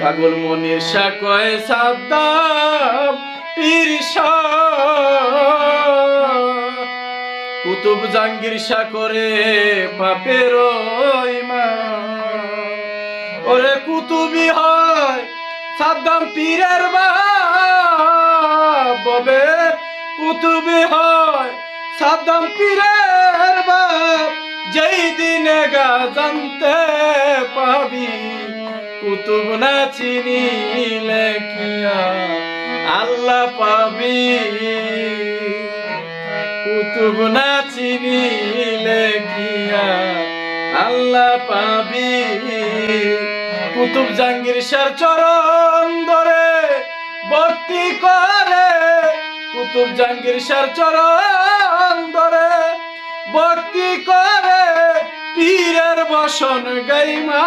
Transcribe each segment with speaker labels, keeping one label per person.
Speaker 1: পাগল মনির কয় সাদ্দাম কুতুব জাঙ্গির শাহ করে পাপের ওরে কুতুবি হয় সাদ্দাম পীরের ববে কুতুবি হয় সাদ্দাম পীরের বাপ। যেই দিনে গা জানতে পাবি কুতুব না চিনিলে আল্লাহ পাবি? কুতুব না চিনিলে আল্লাহ পাবি? কুতুব জাঙ্গির সার চরণ ধরে ভক্তি করে। কুতুব জাঙ্গির সার চরণ ধরে ভক্তি করে। পীরের বসন গাইমা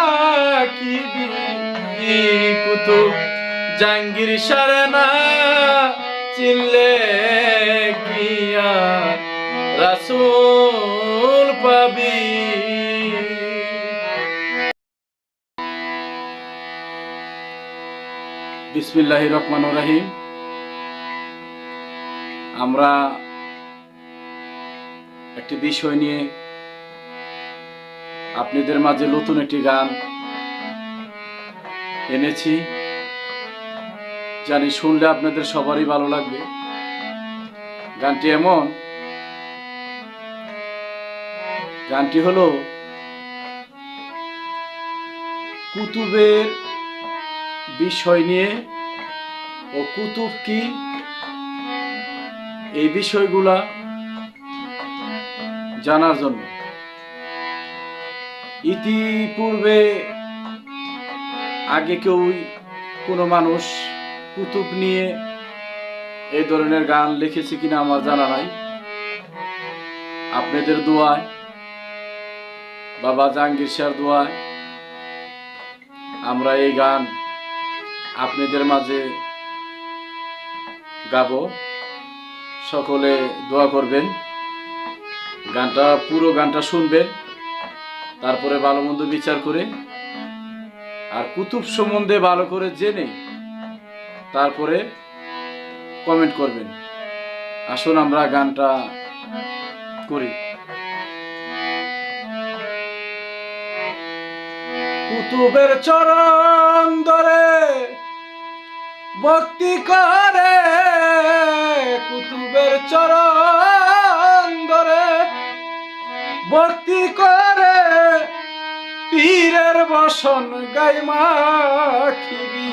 Speaker 1: কি কুতুব জাঙ্গির সারে চিল্লে রাসূল পাবি। বিসমিল্লাহ রহমান রাহিম। আমরা একটি বিষয় নিয়ে আপনাদের মাঝে নতুন একটি গান এনেছি। জানি শুনলে আপনাদের সবারই ভালো লাগবে। গানটি এমন। গানটি হলো কুতুবের বিষয় নিয়ে ও কুতুব কি? এই বিষয়গুলা জানার জন্য। ইতিপূর্বে আগে কেউ কোনো মানুষ কুতুব নিয়ে এই ধরনের গান লিখেছে কিনা আমার জানা নাই। আপনাদের দোয়ায়, বাবা জাহাঙ্গীর শাহর দোয়ায় আমরা এই গান আপনাদের মাঝে গাবো। সকলে দোয়া করবেন। গানটা পুরো গানটা শুনবেন তারপরে ভালো মন্দ বিচার করে আর কুতুব সম্বন্ধে ভালো করে জেনে তারপরে কমেন্ট করবেন। আসুন আমরা গানটা করি। কুতুবের চরণ ধরে ভক্তি করে, কুতুবের চরণ ধরে ভক্তি করে। বসন গাই মাখিবি।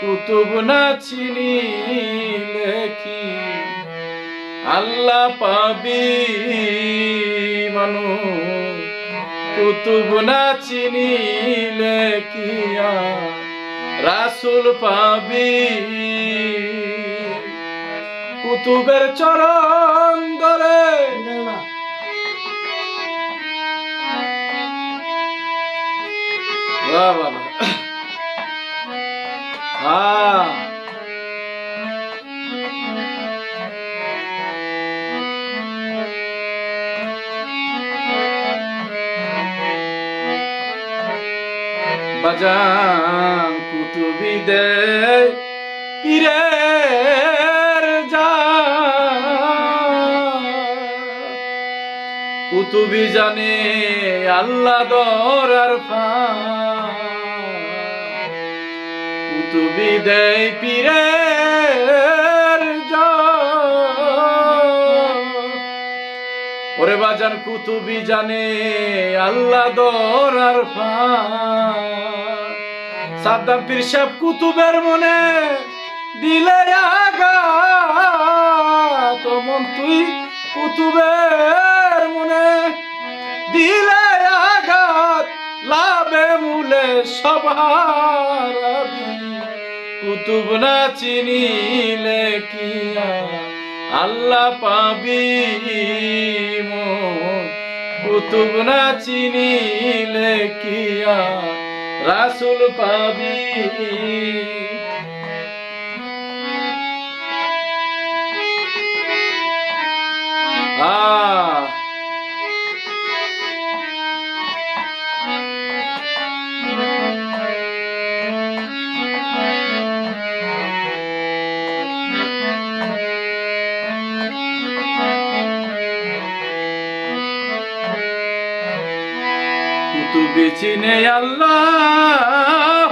Speaker 1: কুতুব না চিনিলে কি আল্লাহ পাবি মানু। কুতুব না চিনিলে কিয়া রাসুল পাবি। কুতুবের চরণ ধরে বাজান কুতুবি দে পিরে কুতুবি জানে আল্লাহ দর আর কুতুবি দেয় পীরের বাজান কুতুবি জানে, আল্লাহ দর আর সাদ্দাম পীর সাহেব কুতুবের মনে দিলে আগা মন তুই কুতুবের মনে দিলে আঘাত, লাভে মূলে সবার কুতুব না চিনিলে কিয়া আল্লাহ পাবি কুতুব না চিনিলে কিয়া রাসুল পাবি? আহ। চিনে আল্লাহ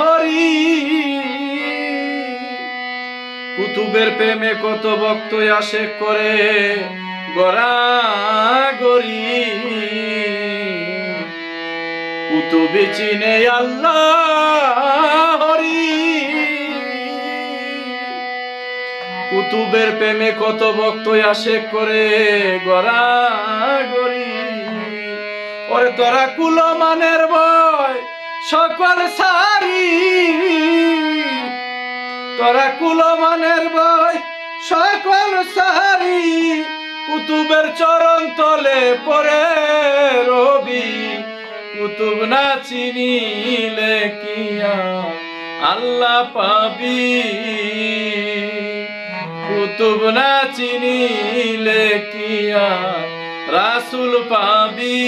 Speaker 1: হরি। কুতুবের প্রেমে কত ভক্ত আসে করে গড়া গরি কুতুবে চিনে আল্লাহ হরি। কুতুবের প্রেমে কত ভক্ত আসে করে গড়া গরি ওরে তোরা কুলো মানের বয়, সকল সারি। তোরা কুলো মানের বয়, সকল সারি। কুতুবের চরণ তলে পরে রবি, কুতুব না চিনিলে কিয়া আল্লাহ পাবি? কুতুব না চিনিলে কিয়া রাসুল পাবি।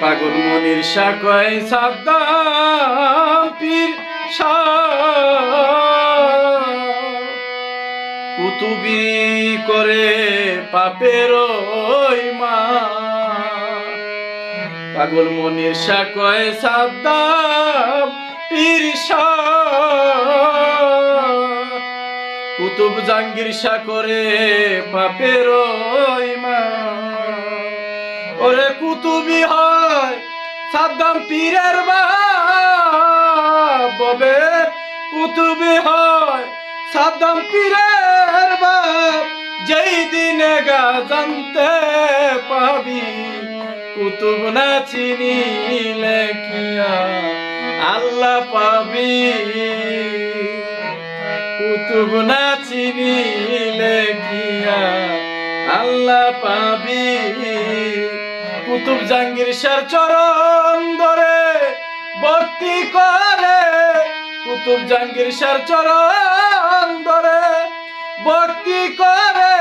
Speaker 1: পাগল মনির শাকয় সাদ্দাম পীর কুতুবি করে পাপের মা। পাগল মনির শাকয় সাদ্দাম পীর কুতুব জাঙ্গির শাহ করে পাপের মা। ওরে কুতুবি হয় সাদ্দাম পীরের ববে কুতুবি হয়। সাদ্দাম পীরের বাপ যেই দিনে গা জানতে পাবি, কুতুব না চিনিলে আল্লাহ পাবি? কুতুব না চিনিলে আল্লাহ পাবি? কুতুব জাঙ্গির শার চরণ ধরে ভক্তি করে। কুতুব জাঙ্গির শার চরণ ধরে ভক্তি করে।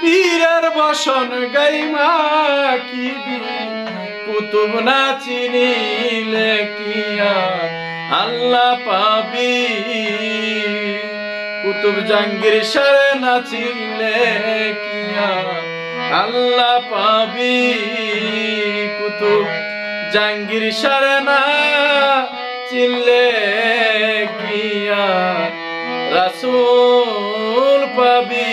Speaker 1: পীরের বসন গাইমা কিবি কুতুব না চিনিলে কিয়া আল্লাহ পাবি। কুতুব জাঙ্গির সারে না চিনলে কিয়া আল্লাহ পাবি কুতুব জাঙ্গির সারে না গিয়া রাসূল পাবি।